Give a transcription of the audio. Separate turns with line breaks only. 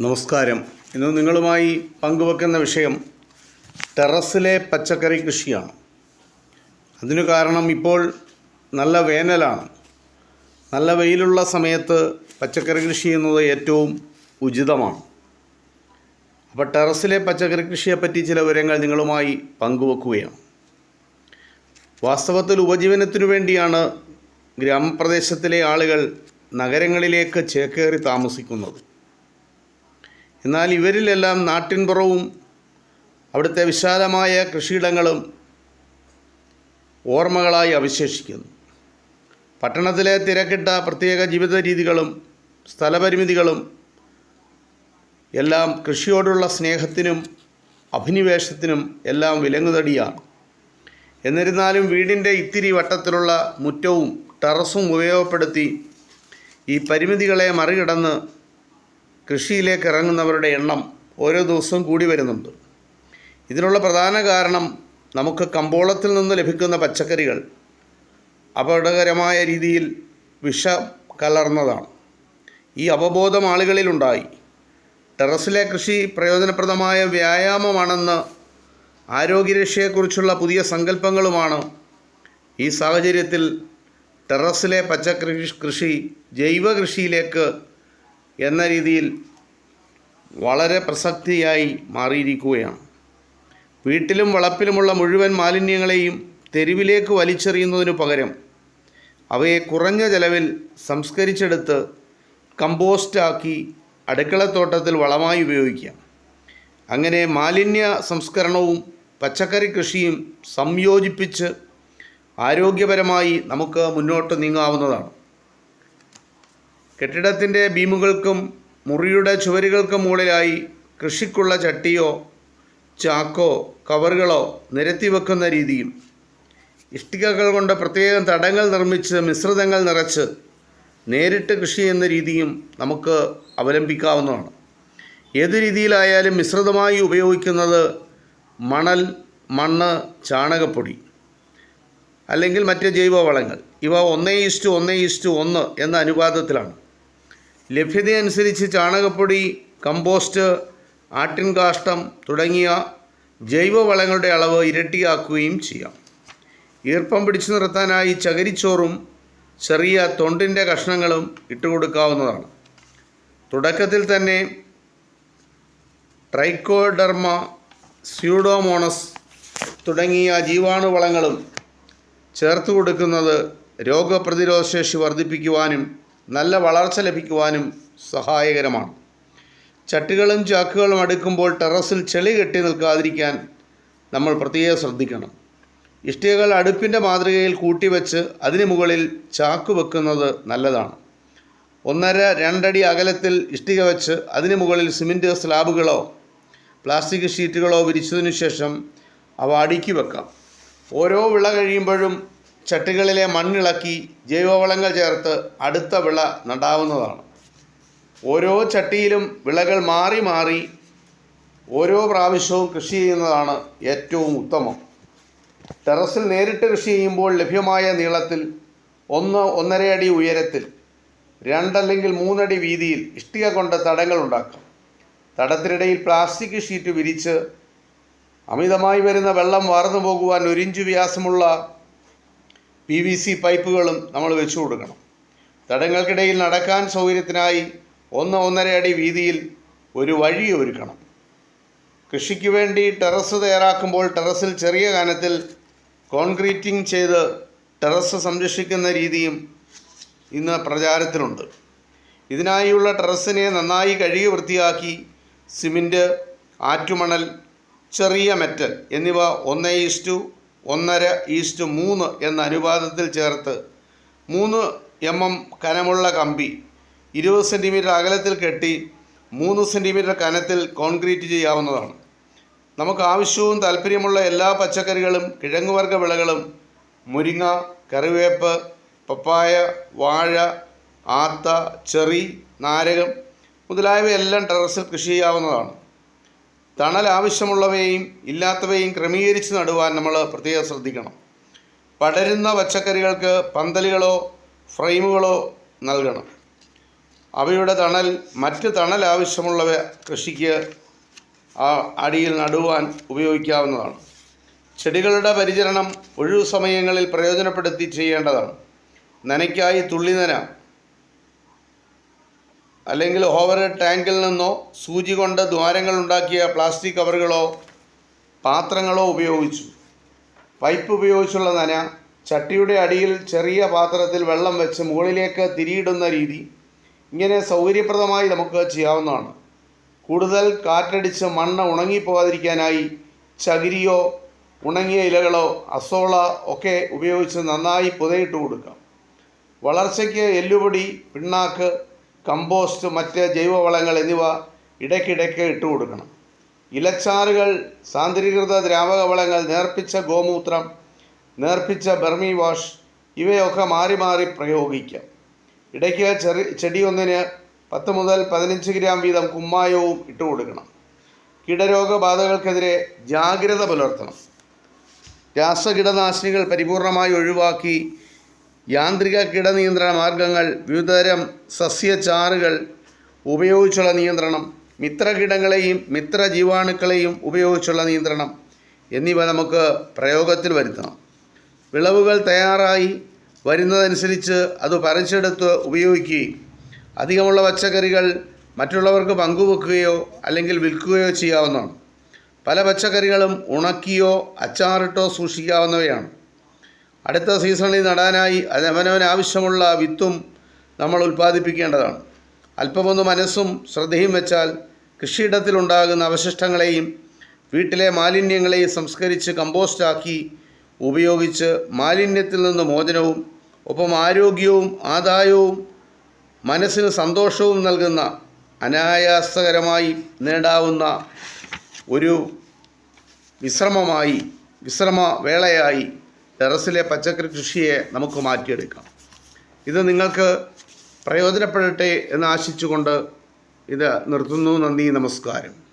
നമസ്കാരം. ഇന്ന് നിങ്ങളുമായി പങ്കുവെക്കുന്ന വിഷയം ടെറസിലെ പച്ചക്കറി കൃഷിയാണ്. അതിനു കാരണം ഇപ്പോൾ നല്ല വേനലാണ്. നല്ല വെയിലുള്ള സമയത്ത് പച്ചക്കറി കൃഷി ചെയ്യുന്നത് ഏറ്റവും ഉചിതമാണ്. അപ്പോൾ ടെറസിലെ പച്ചക്കറി കൃഷിയെപ്പറ്റി ചില വിവരങ്ങൾ നിങ്ങളുമായി പങ്കുവെക്കുകയാണ്. വാസ്തവത്തിൽ ഉപജീവനത്തിനു വേണ്ടിയാണ് ഗ്രാമപ്രദേശത്തിലെ ആളുകൾ നഗരങ്ങളിലേക്ക് ചേക്കേറി താമസിക്കുന്നത്. എന്നാൽ ഇവരിലെല്ലാം നാട്ടിൻപുറവും അവിടുത്തെ വിശാലമായ കൃഷിയിടങ്ങളും ഓർമ്മകളായി അവശേഷിക്കുന്നു. പട്ടണത്തിലെ തിരക്കിട്ട പ്രത്യേക ജീവിത രീതികളും സ്ഥലപരിമിതികളും എല്ലാം കൃഷിയോടുള്ള സ്നേഹത്തിനും അഭിനിവേശത്തിനും എല്ലാം വിലങ്ങുതടിയാണ്. എന്നിരുന്നാലും വീടിന്റെ ഇത്തിരി വട്ടത്തിലുള്ള മുറ്റവും ടെറസും ഉപയോഗപ്പെടുത്തി ഈ പരിമിതികളെ മറികടന്ന് കൃഷിയിലേക്ക് ഇറങ്ങുന്നവരുടെ എണ്ണം ഓരോ ദിവസവും കൂടി വരുന്നുണ്ട്. ഇതിനുള്ള പ്രധാന കാരണം നമുക്ക് കമ്പോളത്തിൽ നിന്ന് ലഭിക്കുന്ന പച്ചക്കറികൾ അപകടകരമായ രീതിയിൽ വിഷ കലർന്നതാണ്. ഈ അവബോധം ആളുകളിലുണ്ടായി. ടെറസിലെ കൃഷി പ്രയോജനപ്രദമായ വ്യായാമമാണെന്ന് ആരോഗ്യരക്ഷയെക്കുറിച്ചുള്ള പുതിയ സങ്കല്പങ്ങളുമാണ് ഈ സാഹചര്യത്തിൽ ടെറസിലെ പച്ചക്കൃഷി കൃഷി ജൈവ കൃഷിയിലേക്ക് എന്ന രീതിയിൽ വളരെ പ്രസക്തിയായി മാറിയിരിക്കുകയാണ്. വീട്ടിലും വളപ്പിലുമുള്ള മുഴുവൻ മാലിന്യങ്ങളെയും തെരുവിലേക്ക് വലിച്ചെറിയുന്നതിനു പകരം അവയെ കുറഞ്ഞ ചെലവിൽ സംസ്കരിച്ചെടുത്ത് കമ്പോസ്റ്റാക്കി അടുക്കളത്തോട്ടത്തിൽ വളമായി ഉപയോഗിക്കാം. അങ്ങനെ മാലിന്യ സംസ്കരണവും പച്ചക്കറി കൃഷിയും സംയോജിപ്പിച്ച് ആരോഗ്യപരമായി നമുക്ക് മുന്നോട്ട് നീങ്ങാവുന്നതാണ്. കെട്ടിടത്തിന്റെ ബീമുകൾക്കും മുറിയുടെ ചുവരുകൾക്കും മുകളിലായി കൃഷിക്കുള്ള ചട്ടിയോ ചാക്കോ കവറുകളോ നിരത്തി വെക്കുന്ന രീതിയും ഇഷ്ടികകൾ കൊണ്ട് പ്രത്യേകം തടങ്ങൾ നിർമ്മിച്ച് മിശ്രിതങ്ങൾ നിറച്ച് നേരിട്ട് കൃഷി എന്ന രീതിയും നമുക്ക് അവലംബിക്കാവുന്നതാണ്. ഏത് രീതിയിലായാലും മിശ്രിതമായി ഉപയോഗിക്കുന്നത് മണൽ മണ്ണ് ചാണകപ്പൊടി അല്ലെങ്കിൽ മറ്റ് ജൈവവളങ്ങൾ ഇവ ഒന്നേ ഇസ്റ്റു ഒന്നേ ഇസ്റ്റു ഒന്ന് എന്ന അനുപാതത്തിലാണ്. ലഭ്യതയനുസരിച്ച് ചാണകപ്പൊടി കമ്പോസ്റ്റ് ആട്ടിൻകാഷ്ടം തുടങ്ങിയ ജൈവവളങ്ങളുടെ അളവ് ഇരട്ടിയാക്കുകയും ചെയ്യാം. ഈർപ്പം പിടിച്ചു നിർത്താനായി ചകരിച്ചോറും ചെറിയ തൊണ്ടിന്റെ കഷ്ണങ്ങളും ഇട്ടുകൊടുക്കാവുന്നതാണ്. തുടക്കത്തിൽ തന്നെ ട്രൈക്കോഡർമ സ്യൂഡോമോണസ് തുടങ്ങിയ ജീവാണുവളങ്ങളും ചേർത്ത് കൊടുക്കുന്നത് രോഗപ്രതിരോധശേഷി വർദ്ധിപ്പിക്കുവാനും നല്ല വളർച്ച ലഭിക്കുവാനും സഹായകരമാണ്. ചട്ടികളും ചാക്കുകളും അടുക്കുമ്പോൾ ടെറസിൽ ചെളി കെട്ടി നിൽക്കാതിരിക്കാൻ നമ്മൾ പ്രത്യേകം ശ്രദ്ധിക്കണം. ഇഷ്ടികകൾ അടുപ്പിന്റെ മാതൃകയിൽ കൂട്ടിവെച്ച് അതിന് മുകളിൽ ചാക്ക് വെക്കുന്നത് നല്ലതാണ്. ഒന്നര രണ്ടടി അകലത്തിൽ ഇഷ്ടിക വെച്ച് അതിന് മുകളിൽ സിമന്റ് സ്ലാബുകളോ പ്ലാസ്റ്റിക് ഷീറ്റുകളോ വിരിച്ചതിനു ശേഷം അവ അടുക്കി വെക്കാം. ഓരോ വിള കഴിയുമ്പോഴും ചട്ടികളിലെ മണ്ണിളക്കി ജൈവവളങ്ങൾ ചേർത്ത് അടുത്ത വിള നടാവുന്നതാണ്. ഓരോ ചട്ടിയിലും വിളകൾ മാറി മാറി ഓരോ പ്രാവശ്യവും കൃഷി ചെയ്യുന്നതാണ് ഏറ്റവും ഉത്തമം. ടെറസിൽ നേരിട്ട് കൃഷി ചെയ്യുമ്പോൾ ലഭ്യമായ നീളത്തിൽ ഒന്ന് ഒന്നര അടി ഉയരത്തിൽ രണ്ടല്ലെങ്കിൽ മൂന്നടി വീതിയിൽ ഇഷ്ടിക കൊണ്ട് തടങ്ങൾ ഉണ്ടാക്കാം. തടത്തിനിടയിൽ പ്ലാസ്റ്റിക് ഷീറ്റ് വിരിച്ച് അമിതമായി വരുന്ന വെള്ളം വാർന്നു പോകുവാൻ ഒരിഞ്ച് വ്യാസമുള്ള പി വി സി പൈപ്പുകളും നമ്മൾ വെച്ചു കൊടുക്കണം. തടങ്ങൾക്കിടയിൽ നടക്കാൻ സൗകര്യത്തിനായി ഒന്ന് ഒന്നര അടി വീതിയിൽ ഒരു വഴി ഒരുക്കണം. കൃഷിക്ക് വേണ്ടി ടെറസ് തയ്യാറാക്കുമ്പോൾ ടെറസിൽ ചെറിയ കനത്തിൽ കോൺക്രീറ്റിംഗ് ചെയ്ത് ടെറസ് സംരക്ഷിക്കുന്ന രീതിയും ഇന്ന് പ്രചാരത്തിലുണ്ട്. ഇതിനായുള്ള ടെറസിനെ നന്നായി കഴുകി വൃത്തിയാക്കി സിമന്റ് ആറ്റുമണൽ ചെറിയ മെറ്റൽ എന്നിവ ഒന്ന് ഈസ്റ്റു ഒന്നര ഈസ്റ്റ് മൂന്ന് എന്ന അനുപാതത്തിൽ ചേർത്ത് മൂന്ന് എം എം കനമുള്ള കമ്പി ഇരുപത് സെന്റിമീറ്റർ അകലത്തിൽ കെട്ടി മൂന്ന് സെന്റിമീറ്റർ കനത്തിൽ കോൺക്രീറ്റ് ചെയ്യാവുന്നതാണ്. നമുക്ക് ആവശ്യവും താല്പര്യമുള്ള എല്ലാ പച്ചക്കറികളും കിഴങ്ങുവർഗ വിളകളും മുരിങ്ങ കറിവേപ്പ് പപ്പായ വാഴ ആത്ത ചെറി നാരകം മുതലായവയെല്ലാം ടെറസിൽ കൃഷി ചെയ്യാവുന്നതാണ്. തണൽ ആവശ്യമുള്ളവയും ഇല്ലാത്തവയും ക്രമീകരിച്ച് നടുവാൻ നമ്മൾ പ്രത്യേകം ശ്രദ്ധിക്കണം. പടരുന്ന പച്ചക്കറികൾക്ക് പന്തലുകളോ ഫ്രെയിമുകളോ നൽകണം. അവയുടെ തണൽ മറ്റ് തണൽ ആവശ്യമുള്ളവ കൃഷിക്ക് അടിയിൽ നടുവാൻ ഉപയോഗിക്കാവുന്നതാണ്. ചെടികളുടെ പരിചരണം ഒഴിവു സമയങ്ങളിൽ പ്രയോജനപ്പെടുത്തി ചെയ്യേണ്ടതാണ്. നനയ്ക്കായി തുള്ളിനന അല്ലെങ്കിൽ ഓവർ ടാങ്കിൽ നിന്നോ സൂചി കൊണ്ട് ദ്വാരങ്ങൾ ഉണ്ടാക്കിയ പ്ലാസ്റ്റിക് കവറുകളോ പാത്രങ്ങളോ ഉപയോഗിച്ചു. പൈപ്പ് ഉപയോഗിച്ചുള്ള നന ചട്ടിയുടെ അടിയിൽ ചെറിയ പാത്രത്തിൽ വെള്ളം വെച്ച് മുകളിലേക്ക് തിരിയിടുന്ന രീതി ഇങ്ങനെ സൗകര്യപ്രദമായി നമുക്ക് ചെയ്യാവുന്നതാണ്. കൂടുതൽ കാറ്റടിച്ച് മണ്ണ് ഉണങ്ങിപ്പോകാതിരിക്കാനായി ചകിരിയോ ഉണങ്ങിയ ഇലകളോ അസോള ഒക്കെ ഉപയോഗിച്ച് നന്നായി പുതയിട്ട് കൊടുക്കാം. വളർച്ചയ്ക്ക് എല്ലുപൊടി പിണ്ണാക്ക് കമ്പോസ്റ്റ് മറ്റ് ജൈവവളങ്ങൾ എന്നിവ ഇടയ്ക്കിടയ്ക്ക് ഇട്ടു കൊടുക്കണം. ഇലച്ചാറുകൾ സാന്ദ്രീകൃത ദ്രാവക വളങ്ങൾ നേർപ്പിച്ച ഗോമൂത്രം നേർപ്പിച്ച ബർമി വാഷ് ഇവയൊക്കെ മാറി മാറി പ്രയോഗിക്കാം. ഇടയ്ക്ക് ചെറി ചെടിയൊന്നിന് പത്ത് മുതൽ പതിനഞ്ച് ഗ്രാം വീതം കുമ്മായവും ഇട്ട് കൊടുക്കണം. കീടരോഗബാധകൾക്കെതിരെ ജാഗ്രത പുലർത്തണം. രാസകീടനാശിനികൾ പരിപൂർണമായി ഒഴിവാക്കി യാന്ത്രിക കിടനിയന്ത്രണ മാർഗങ്ങൾ വിവിധതരം സസ്യചാറുകൾ ഉപയോഗിച്ചുള്ള നിയന്ത്രണം മിത്രകിടങ്ങളെയും മിത്ര ജീവാണുക്കളെയും ഉപയോഗിച്ചുള്ള നിയന്ത്രണം എന്നിവ നമുക്ക് പ്രയോഗത്തിൽ വരുത്തണം. വിളവുകൾ തയ്യാറായി വരുന്നതനുസരിച്ച് അത് പറിച്ചെടുത്ത് ഉപയോഗിക്കുകയും അധികമുള്ള പച്ചക്കറികൾ മറ്റുള്ളവർക്ക് പങ്കുവെക്കുകയോ അല്ലെങ്കിൽ വിൽക്കുകയോ ചെയ്യാവുന്നതാണ്. പല പച്ചക്കറികളും ഉണക്കിയോ അച്ചാറിട്ടോ സൂക്ഷിക്കാവുന്നവയാണ്. അടുത്ത സീസണിൽ നടാനായി അവനവന് ആവശ്യമുള്ള വിത്തും നമ്മൾ ഉൽപ്പാദിപ്പിക്കേണ്ടതാണ്. അല്പമൊന്ന് മനസ്സും ശ്രദ്ധയും വെച്ചാൽ കൃഷിയിടത്തിലുണ്ടാകുന്ന അവശിഷ്ടങ്ങളെയും വീട്ടിലെ മാലിന്യങ്ങളെയും സംസ്കരിച്ച് കമ്പോസ്റ്റാക്കി ഉപയോഗിച്ച് മാലിന്യത്തിൽ നിന്ന് മോചനവും ഒപ്പം ആരോഗ്യവും ആദായവും മനസ്സിന് സന്തോഷവും നൽകുന്ന അനായാസകരമായി നേടാവുന്ന ഒരു വിശ്രമമായി വിശ്രമ വേളയായി ടെറസിലെ പച്ചക്കറി കൃഷിയെ നമുക്ക് മാറ്റിയെടുക്കാം. ഇത് നിങ്ങൾക്ക് പ്രയോജനപ്പെടട്ടെ എന്ന് ആശിച്ചുകൊണ്ട് ഇത് നിർത്തുന്നു. നന്ദി നമസ്കാരം.